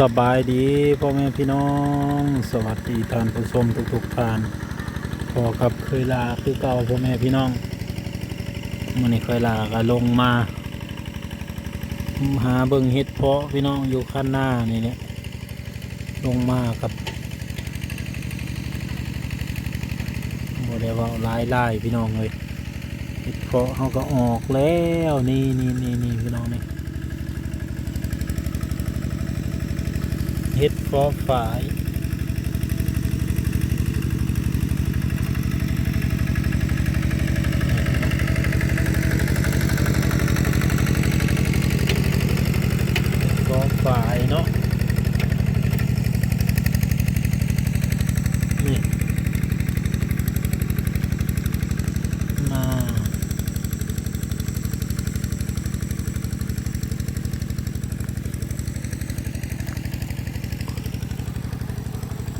สบายดีพ่อแม่พี่น้อง สวัสดีท่านผู้ชมทุกๆท่านพอกับเคยลาคือเก่าพ่อแม่พี่น้องมื่อนี้เคยลาก็ลงมาหาเบิ่งเห็ดเพาะพี่น้องอยู่ข้างหน้านี่เนี่ยลงมากับบ่ได้เว่าหลายลายพี่น้องเลยเห็ดเพาะเขาก็ออกแล้วนี่นี่นี่นี่พี่น้องนี่ 845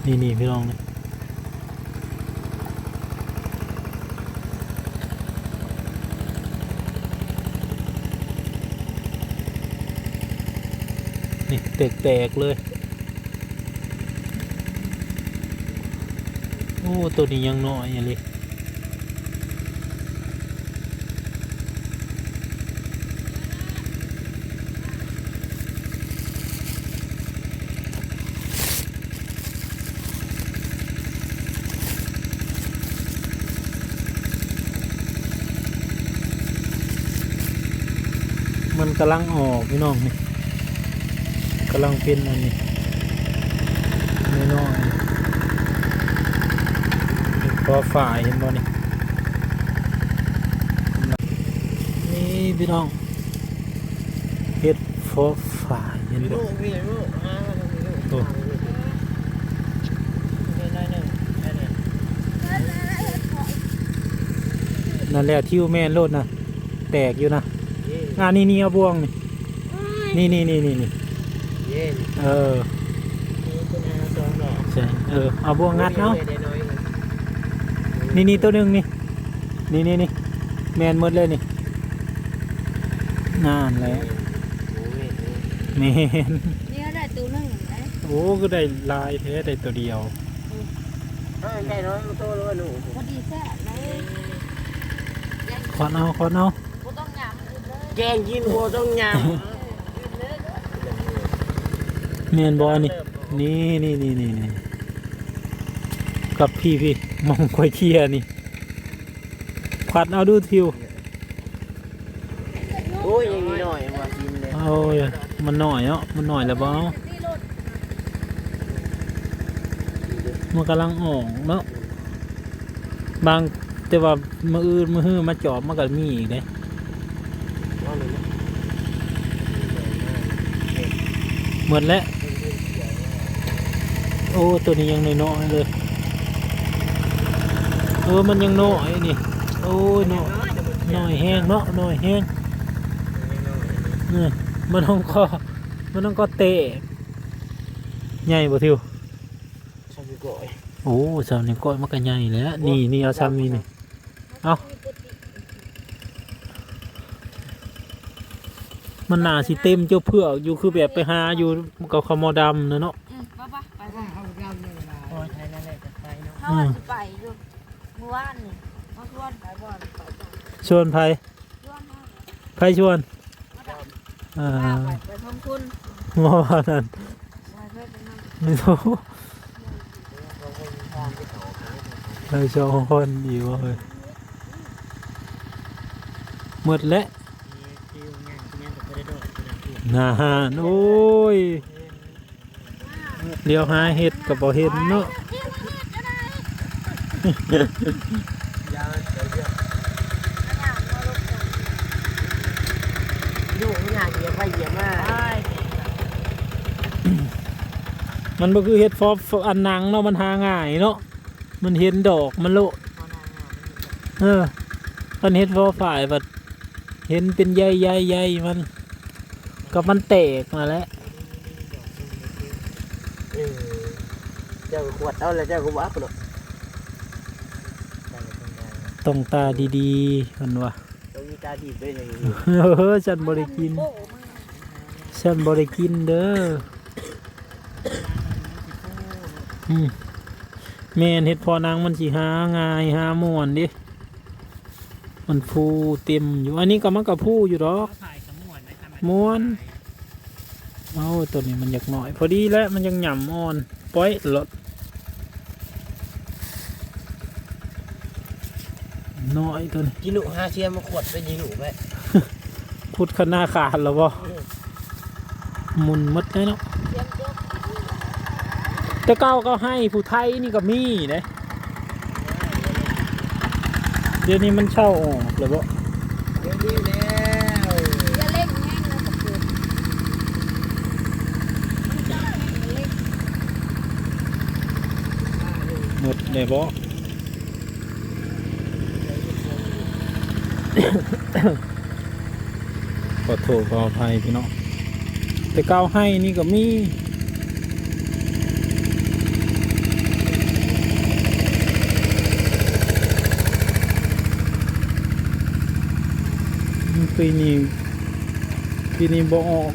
นี่นี่พี่น้องนี่นี่แตกๆเลย โอ้ ตัวนี้ยังน้อยอย่างเลยมัน กำลังออกพี่น้องนี่กำลังเป็นอันนี้น้อยพอฝ่ายเห็นบ่นี่นี่พี่น้องเฮ็ดฟอฝ่ายเห็นบ่ลูกพี่ลูกอ่าลูกโอ้นี่น้อยหนึ่งอันนี้นั่นแหละทิวแม่นโลดนะแตกอยู่นะเย่ อ่านี่นี่เอาบ่วงนี่นี่นี่นี่นี่นี่เย่เออนี่เป็นอาสองดอกใช่เออเอาบ่วงงัดเนาะได้น้อยหนึ่งนี่นี่ตัวหนึงนี่นี่นี่นี่แม่นหมดเลยนี่นั่นแหละโอ้ยแม่นเนี่ยได้ตัวหนึงไหมโอ้ก็ได้ลายแท้ได้ตัวเดียวเออได้น้อยมันโตแล้วลูกพอดีแซ่บเลยยังขอเอาขอเอา แกงกินโบต้องยอื่นเลยแม่นบ่นี่นี่นี่นี่นี่นี่กับพี่พี่มองคอยเคลียร์นี่ขวัดเอาดูทิวำโอ้ยยังมีหน่อยมากินเลยเอามันหน่อยเนาะมันหน่อยแล้วบ่เอาตีรถมันกำลังออกเนาะบางแต่ว่ามืออื่นมือฮื้อมาจอบมันก็มีอีกเด้ เอาเลยนะ หมดแล้วโอ้ตัวนี้ยังน้อยๆเลยเออมันยังน้อยนี่โอ้ยน้อยน้อยแห้งเนาะน้อยแห้งนี่มันต้องก็มันต้องก็เตะใหญ่บ่ทิวชอบก่อยโอ้สามนิ้วก้อยมันก็ใหญ่แล้วนี่นี่เอาซ้ำนี่นี่เอ้า มันหนาสิเต็มเจ้าเพื่อกอยู่คือแบบไปหาอยู่กับขมอดำนะเนาะอืมไปๆไปๆโอ้ยไทยนั่นแหละจะไปเนาะเขาว่าสิไปอยู่เมื่อวานนี่เขาชวนไปบ่อนไปบ่อนชวนไผชวนมาไผชวนมาดับอ่าข้าไปไปทำคุณเมื่อวานนั้นไปเพื่อนไปนั่งไม่รู้เขาคงพร้อมที่เขาไปสอคนอยู่เว้ยหมดแล้ว ที่งานที่งานจะไปได้ดอกที่ นั่นที่นานโอ้ยเดี๋ยวหาเห็ดกับบ่เห็นเนาะมาลงก่อนลูกงานเดี๋ยวไปเยี่ยมมามันบ่คือเห็ดฟอบอันนังเนาะมันหาง่ายเนาะมันเห็นดอกมันโลดพอนางงามเอออันเห็ดฟอฝ่ายแบัดเห็นเป็นใยใยใยมัน กับมันแตกมาแล้วเออเจ้าขวดเอาเลยเจ้าก็บ้าปะเนาะต้องตาดีๆมันว่าต้องมีตาดีบด้วยอย่างนี้เออฉันบริกินโอ้มึงฉันบริกินเด้ออืมแม่นเฮ็ดพอนางมันสิหาง่ายหาม่วนดิมันฟูเต็มอยู่อันนี้ก็มันก็ฟูอยู่ดอกถ่ายส มวนนะครับม้วนเอาตัวนี้มันอยากหน่อย พอดีแล้วมันยังหย่ำอ่อนปล่อยลดน้อยตัวนี้กินุห้าเชียมาขวดไปยิงหนูไปพุดขนาขาดแล้วบ่หมุนหมดเลยเนาะเตรียมจบแต่เก้าก็ให้ผู้ไทยนี่ก็มีเด้เดี๋ยวนี้มันเช่าออกแล้วบ่เดี๋ยวนี้แล้ว อย่าเล่นแห้งนะกับเกิดมันจะแห้งเล่น หมด เลยบ่ขอโทษขออภัยพี่น้องแต่เก้าให้นี่ก็มีปีนี้ปีนี้บ่ออก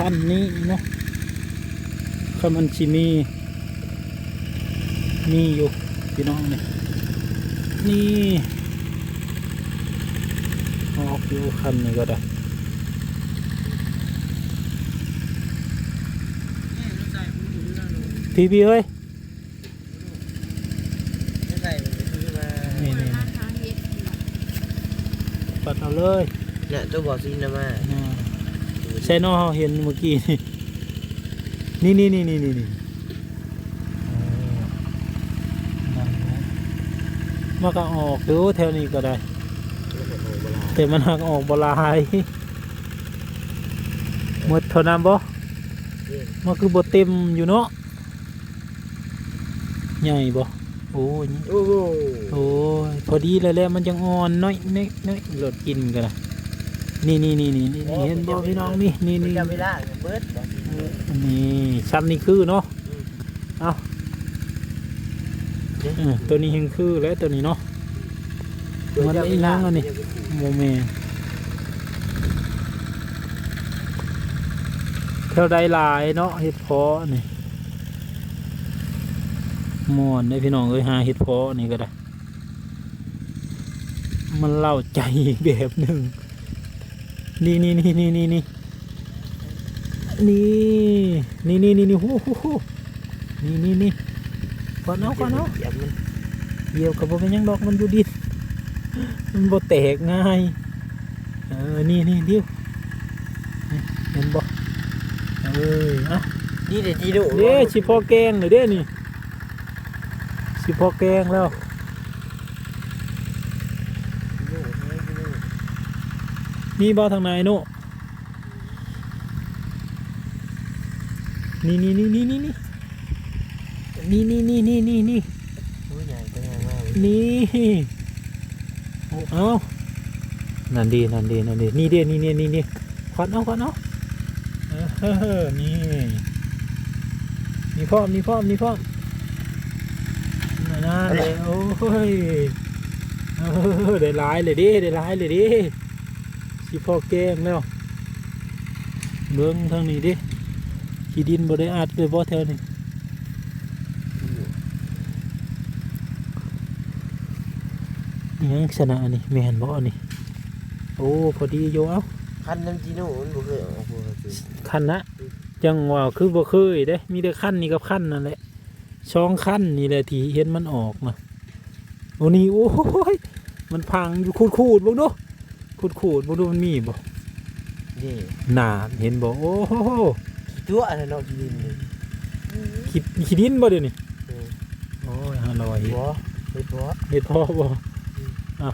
กับคันนี้เนาะคันมันชิมี มีอยู่พี่น้องนี่นี่ออกอยู่คันนี้ก็ได้พี่พี่เฮ้ยนี่นี่หาหาเปัดเอาเลยเนี่ยตัวบอกซีนะมาอ่า ใช่เนอเห็นเมื่อกี้นี่นี่นี่นี่นี่นี่นั่นนะมันก็ออกดูแถวนี้ก็ได้ แต่มันหักออกบหลายหมดเท่านั้นบ่มันคือบเต็มอยู่เนาะใหญ่บ่โอ้ยโอ้โหโอ้ยพอดีเลยแหละมันยังอ่อนน้อยน้อยน้อยหลดกินกันนะ นี่นี่นี่นี่นี่เห็นบ่พี่น้องนี่นี่มันนี่จะเวลาเบิร์ดนี่ซ้ำนี่คือเนาะเอาเอตัวนี้ยังคือแล้วตัวนี้เนาะมันได้นั่งอันนี้โมเมเท่าใดหลายเนาะเห็ดเพาะนี่ม่วนได้พี่น้องเอ้ยหาเห็ดเพาะนี่ก็ได้ มันเล่าใจอีกแบบหนึ่ง นี่นี่นี่นี่นี่นี่นี่นี่นี่นี่นี่ฮู้ฮู้ฮู้นี่นี่นี่ก่อนเอาก่อนเอาอย่ามันเดียวกับบ่เป็นหยังดอกมันอยู่ดินมันบ่แตกง่ายเออนี่นี่เดียวนี่เห็นบ่เอ้ยอะนี่เดี๋ยวจีดุเด้สิพอแกงเลยเด้นี่สิพอแกงแล้ว มีบ่ทางไหนโน่นี่นี่นี่นี่นี่นี่นี่นี่นี่นี่นี่นี่ตัวใหญ่ตัวใหญ่มากนี่เอานั่นดีนั่นดีนั่นดีนี่เดีนี่นี่นี่นี่ควันเอาควันเอาเออนี่มีพร้อมมีพร้อมมีพร้อมนั่นนะเลยโอ้ยเออได้หลายเลยดิได้หลายเลยดิ สิพอแกงแล้วเบิ้งทางนี้ดิขี้ดินบ่ได้อัดเลยบ่แถวนี้อิหยังชนะนี่แม่นบ่อันนี่โอ้พอดีโยเอ้าคันน้ำจีดุมันบ่เคยออกบ่เคยคันนะจังว่าคือบ่เคยเด้ มีแต่คันนี่กับคันนั่นแหละช่องคันนี่แหละที่เห็นมันออกนะโอ้นี่โอ้ยมันพังอยู่ขูดขูดๆบ่ดู ขูดขูดๆบ่ดูมันมีบ่นี่หนาเห็นบ่โอ้โหตัวอะไรเนาะจีดินนี่ขีดขีดินบ่เดี๋ยวนี้อืมโอ้ยอร่อยบ่เฮ็ดบ่เฮ็ดพอบ่อะ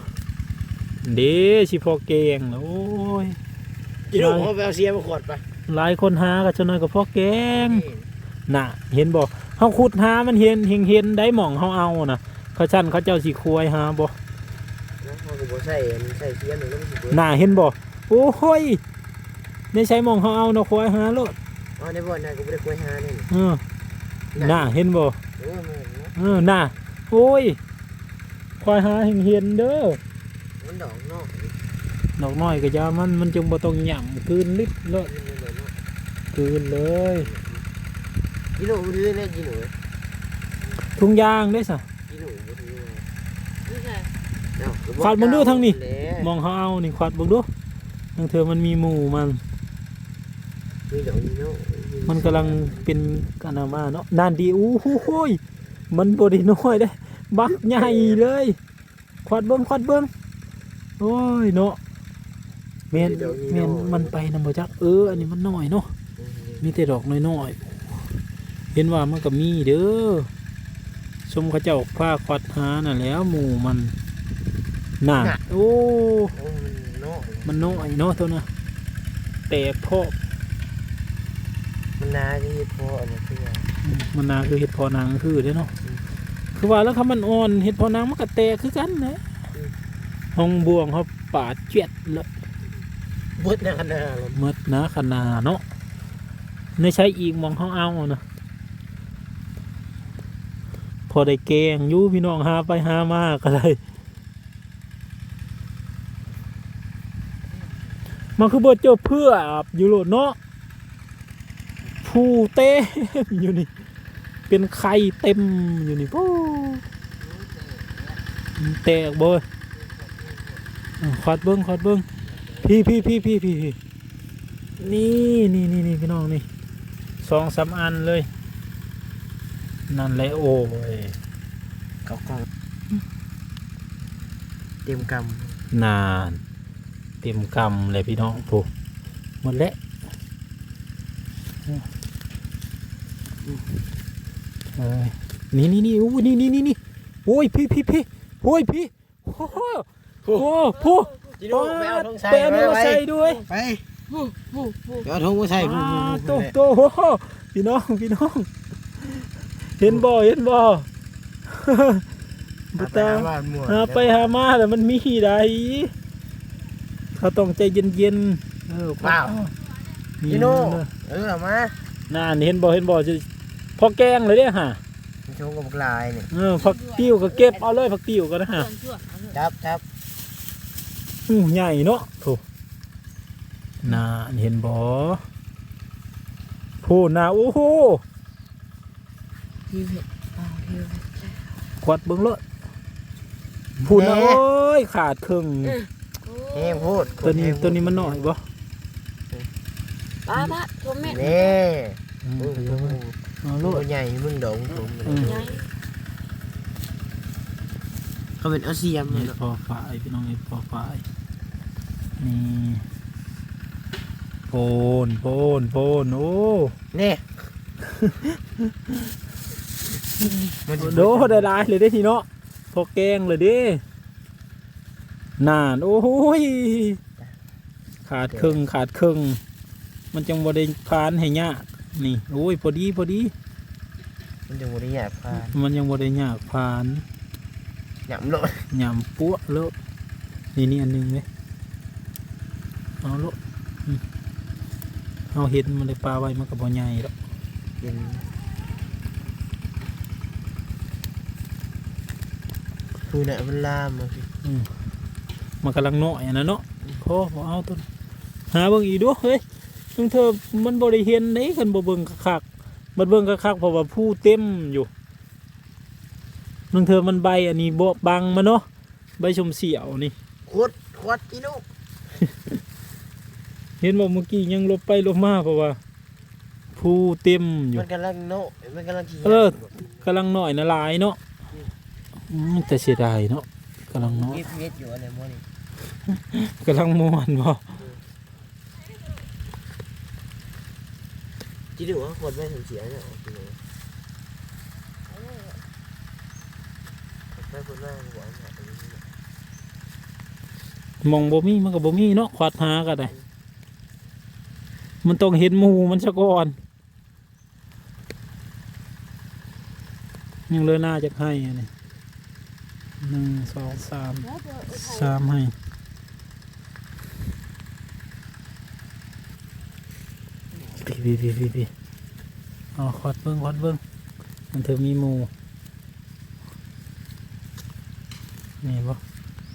เด้สิพอแกงแล้วโอ้ยจีดุเอาไปเอาเสียมาขวดไปหลายคนหาก็จะน้อยก็พอแกงน่ะเห็นบ่เฮาขุดหามันเห็นเห็นเห็นได้หม่องเฮาเอาน่ะเขาชั้นเขาเจ้าสิควยหาบ่นะมันก็บ่ ใส่มันใส่เสียหนึ่งแล้วมันสิเบิดน่ะเห็นบ่โอ้โหยไม่ใช่หม่องเฮาเอาเนาะควยหาโลดอ๋อในบ่อนน่ะก็บ่ได้กล้วยหานี่เออน่ะเห็นบ่เออแม่นเนาะเออน่ะโอ้ยคอยหาเห็นเห็นเด้อมันดอกนอกดอกน้อยก็อยามันมันจึงบ่ต้องหย่ำคืนลิดเลยมันดอกนอกคืนเลยกิโลมันดื้อแน่กิโลทุงยางได้สะกิโลมันดื้อนี่ไง ขาดมันดูทางนี้ มองเขาเอานี่ควัดเบิ่งดูทางเธอมันมีหมู่มันมีดอกกิโลมันกำลังเป็นกานามาเนาะนานดีอู้หูโห้ยมันบไดีน้อยได้บักใหญ่เลยควัดเบิ้งควัดเบิ้งโอ้ยเนาะเมนเมนมันไปนำบ่จักเอออันนี้มันน้อยเนาะมีแต่ดอกน้อยๆเห็นว่ามันก็มีเด้อชมเขาเจ้าผ้าควัดหาน่ะแหล้วหมู่มัน น่ะโอ้โอ้มันนอกมันน้อยเนาะตัวน่ะแต่พอมันนาที่พออันนี้คืออืมมันนาคือเห็ดพอนางคือเด้เนาะคือว่าแล้วคำมันอ่อนเห็ดพอนางมันก็แตกคือกันนะห้องบวงเขาปาดเจียดแล้วบดนาขนาดหมดนะขนาดเนาะในใช้อีกมองเขาเอานะพอได้แกงอยู่พี่น้องหาไปหามาก็เลย มันคือเบิดเจบเพื่ออยู่โลดเนาะผู้เต้มอยู่นี่ เป็นไข่เต็มอยู่นี่ปู้มันแตกเบยอะขอดเบิ้งขอดเบิ้งพี่พี่พี่พี่พี่พี่นี่นี่นี่นี่พี่น้องนี่สองสามอันเลย นั่นแหละโอ้ยเกากองเตรียมกนาน เต็มกำเลยพี่น้องปูหมดแล้วเอ้ยนี่นี่นี่อู้นี่นี่นี่นี่โอ้ยพี่พี่พี่โอ้ยพี่โอ้โหโอ้โหผู้ำจิโร่ไปเอาธงใส่ไปเอามาใส่ด้วยไปฟูฟูฟูไปเอาธงมาใส่อ่าโตโตโอ้โหพี่น้องพี่น้องเห็นบ่เห็นบ่บุตาบ้านหมวดหาไปหามาแต่มันมีใด เขาต้องใจเย็นๆเออว้าวมีจิโน่เนอะเออเอามานั่นเห็นบ่เห็นบ่จะพอแกงเลยเด้อฮะมันชงกับลายเนี่ยเออผักติ้วก็เก็บเอาเลยผักติ้วก็นะฮะส่วนชั่วเอาเลยจับจับอู้ใหญ่เนาะโถูน่าเห็นบ่พูน่าโอ้โหพี่เห็ดเอาพี่เห็ดควัดเบิ่งเลยพูน่าโอ้ยขาดครึ่ง แห้งพูดตัวนี้ตัวนี้มันหน่อยบ่ป้าป้าตัวแม่นี่อืมโอ้โหเอาโลตัวดใหญ่มึงโดงผมอืมไงเขาเป็นอาเซียมนี่เนี่ยพอฝ่ายพี่น้องนี่พอฝ่ายนี่โปนโปนโปนโอ้นี่มันจะโดได้หลายเลยได้ทีเนาะพอแกงเลยเดิ นานโอ้ยขาดครึ่งขาดครึ่งมันจังบ่ได้พานให้ยากนี่โอ้ยพอดีพอดี มันจะบ่ได้อยากพามันยังบ่ได้ยากพานหยำโลดยำปั้วแล้วนี่นี่อันหนึงเลยเอาโลอืมเอาเห็นมันเลยปลาไว้มันก็บ่ใหญ่แล้วกินคือเนี่ยมันลามมาสิ มันกำลังน้อยอะนะเนาะพอบ่เอาต้นหาเบิ่งอีกดูเฮ้ยถึงเธอมันบ่ได้เห็นเด้คันบ่เบิ่งคักๆมันเบิ่งคักๆเพราะว่าผู้เต็มอยู่นึงเธอมันใบอันนี้บ่บังมาเนาะใบชมเสียวนี่ขวดขวดอีลูกเห็นบอกเมื่อกี้ยังลบไปลบมาเพราะว่า ผู้เต็มอยู่มันกำลังโนมันกำลังขี้เออกำลังหน่อยนะหลายเนาะอืมแต่เสียดายเนาะกำลังน้อยเก็บเม็ดอยู่อะไรมั่วนี่กำลังม่วนบ่จิดูว่าขวดไม่ถึงเสียเนี่ยเอาไปเลยไปขวดแม่งหัวเนี่ยเอาไปเลยมองบ่มีมันก็บ่มีเนาะขวาดหาก็ได้มันต้องเห็นหมู่มันซะก่อนยังเหลยหน้าจะให้อันนี้ หนึ่งสองสามสามให้พี่พี่พี่พี่พี่เอาขอดเบิ้งขอดเบิ้งมันเธอมีหมูนี่บ่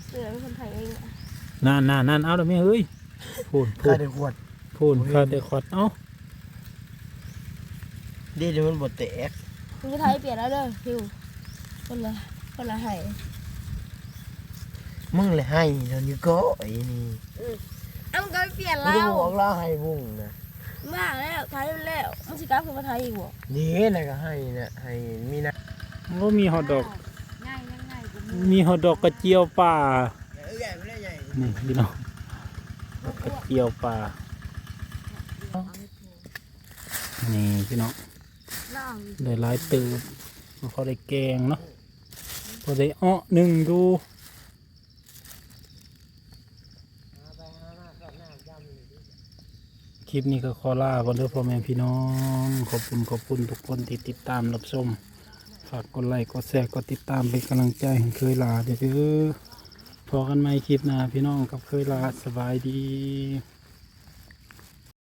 เสือเป็นคนไทยเองอะนั่นนั่นนั่นเอาแล้วแม่เฮ้ยพูนพูข้านได้ขวดพูนข้าแต่ขอดเอ้าดีเดี๋ยวมันบดแตกคนไทยเปลี่ยนแล้วเด้อพิวคนละคนละไห้ มึงเลยให้เดี๋ยวนี้ก็ไอ้นี่เอ้ามันก็เปลี่ยนมึงแล้วบอกเราให้มึงนะมากแล้วไทยแล้วมันสิกลับคือมาไทยอีกบ่นี่นะก็ให้นะให้มีนะบ่มีฮอทดอก ง่ายง่ายกูมีฮอทดอกกระเจียวป่า ใหญ่ไม่ได้ใหญ่นี่พี่น้องกระเจียวป่า นี่พี่น้อง ล่างได้หลายตืบพอได้แกงเนาะพอได้อ้อหนึ่งดู คลิปนี้ก็ขอลาบนเด้อพ่อแม่พี่น้อง ขอบคุณขอบคุณทุกคนที่ติดตามรับชม ฝากกดไลค์กดแชร์กดติดตามเป็นกำลังใจให้เคยลาเด้อพอกันไหมคลิปหน้าพี่น้องกับเคยลาสบายดี